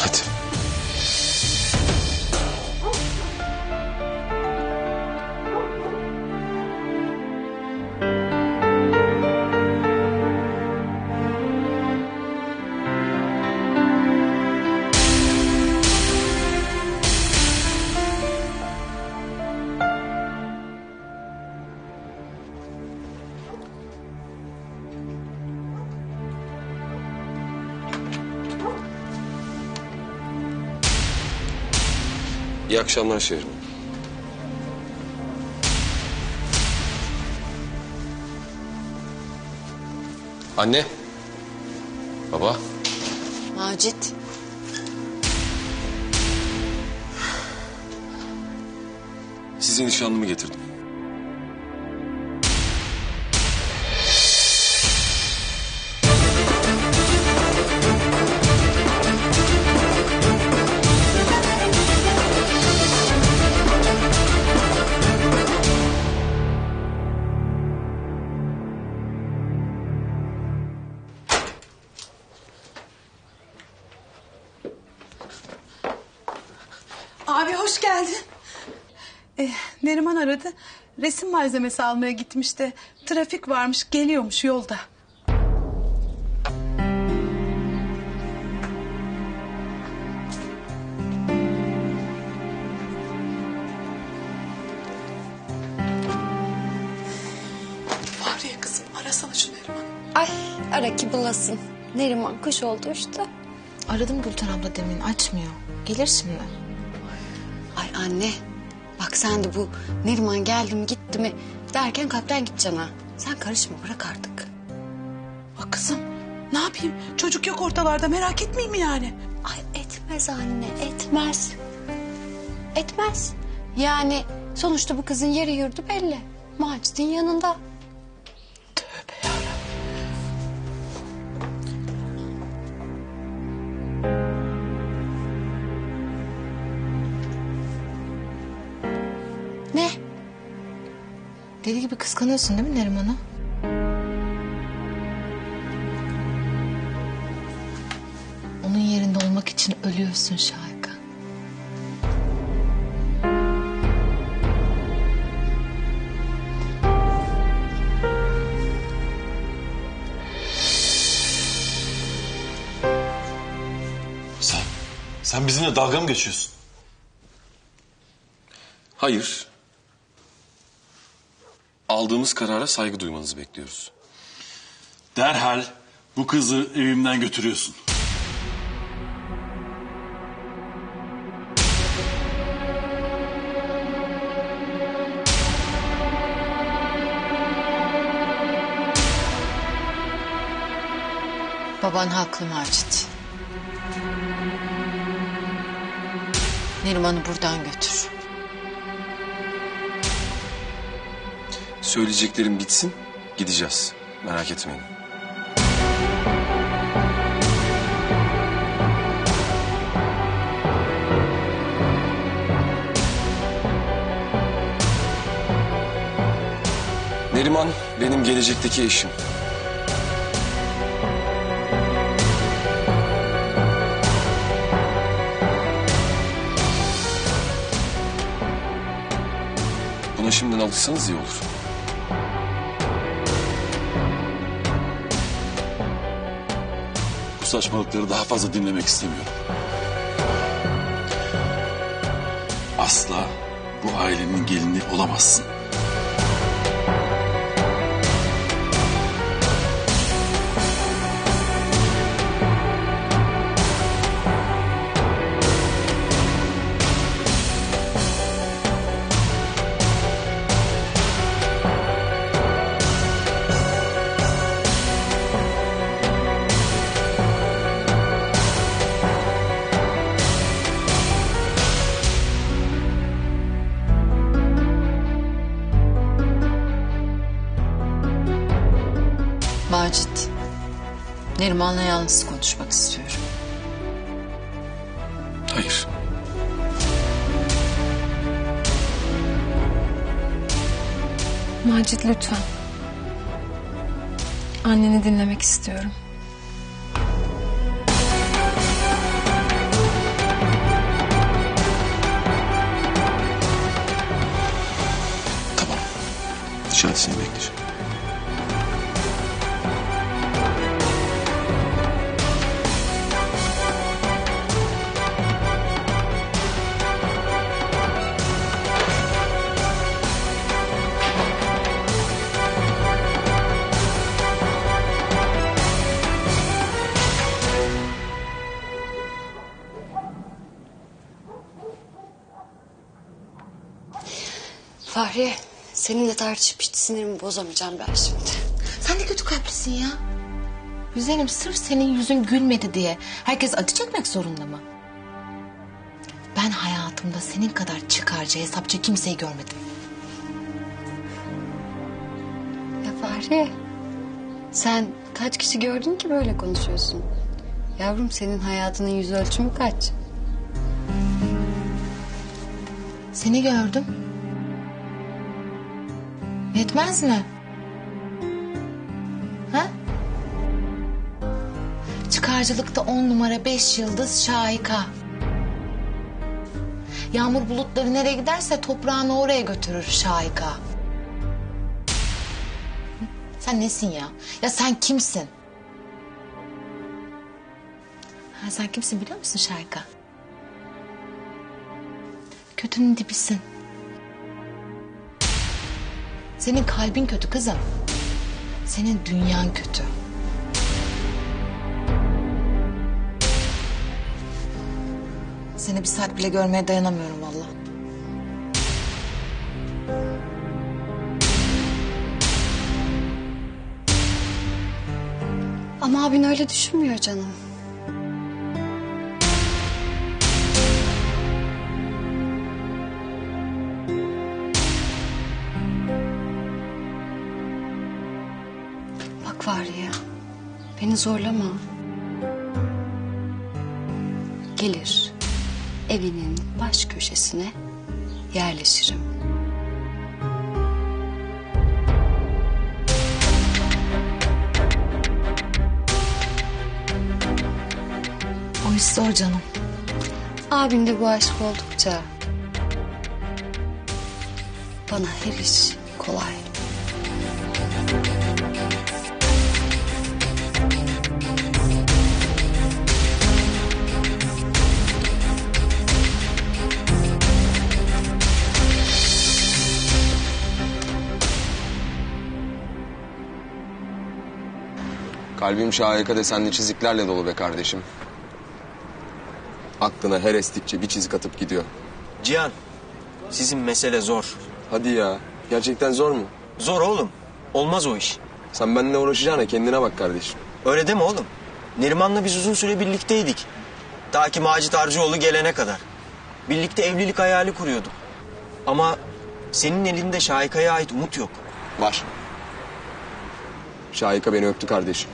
Hadi. İyi akşamlar Şehrin. Anne. Baba. Macit. Size nişanlımı getirdim. Geldin. Ee, Neriman aradı. Resim malzemesi almaya gitmiş de trafik varmış geliyormuş yolda. Fahriye kızım arasana şu Neriman'ı. Ay ara ki bulasın. Neriman kuş oldu işte. Aradım Gülten abla demin açmıyor. Gelir şimdi. Ay anne. Bak sen de bu Neriman geldi mi gitti mi derken kalpten gideceksin ha. Sen karışma bırak artık. Bak kızım ne yapayım çocuk yok ortalarda merak etmeyeyim mi yani? Ay etmez anne etmez. Etmez. Yani sonuçta bu kızın yeri yurdu belli. Macit'in yanında. Deli gibi kıskanıyorsun değil mi Neriman'ı? Onun yerinde olmak için ölüyorsun Şahika. Sen, sen bizimle dalga mı geçiyorsun? Hayır. Aldığımız karara saygı duymanızı bekliyoruz. Derhal bu kızı evimden götürüyorsun. Baban haklı Macit. Neriman'ı buradan götür. Söyleyeceklerim bitsin, gideceğiz. Merak etmeyin. Neriman benim gelecekteki eşim. Buna şimdiden alışsanız iyi olur. Saçmalıkları daha fazla dinlemek istemiyorum. Asla bu ailenin gelini olamazsın. Neriman'la yalnız konuşmak istiyorum. Hayır. Macit lütfen. Anneni dinlemek istiyorum. Tamam. Şahsiyeme Fahriye seninle tartışıp hiç sinirimi bozamayacağım ben şimdi. Sen de kötü kalplisin ya. Güzelim sırf senin yüzün gülmedi diye herkes acı çekmek zorunda mı? Ben hayatımda senin kadar çıkarcı, hesapçı kimseyi görmedim. Ya Fahriye sen kaç kişi gördün ki böyle konuşuyorsun? Yavrum senin hayatının yüz ölçümü kaç? Seni gördüm. Yetmez mi? Ha? Çıkarcılıkta on numara beş yıldız şahika. Yağmur bulutları nereye giderse toprağını oraya götürür şahika. Sen nesin ya? Ya sen kimsin? Ha, sen kimsin biliyor musun şahika? Kötünün dibisin. Senin kalbin kötü kızım. Senin dünyan kötü. Seni bir saat bile görmeye dayanamıyorum vallahi. Ama abin öyle düşünmüyor canım. Beni zorlama. Gelir, evinin baş köşesine yerleşirim. O iş zor canım. Abimde bu aşk oldukça bana her iş kolay. Kalbim şahika desenli çiziklerle dolu be kardeşim. Aklına her estikçe bir çizik atıp gidiyor. Cihan, sizin mesele zor. Hadi ya. Gerçekten zor mu? Zor oğlum. Olmaz o iş. Sen benimle uğraşacağına kendine bak kardeşim. Öyle deme oğlum. Neriman'la biz uzun süre birlikteydik. Ta ki Macit Arcıoğlu gelene kadar. Birlikte evlilik hayali kuruyorduk. Ama senin elinde Şahika'ya ait umut yok. Var. Şahika beni öptü kardeşim.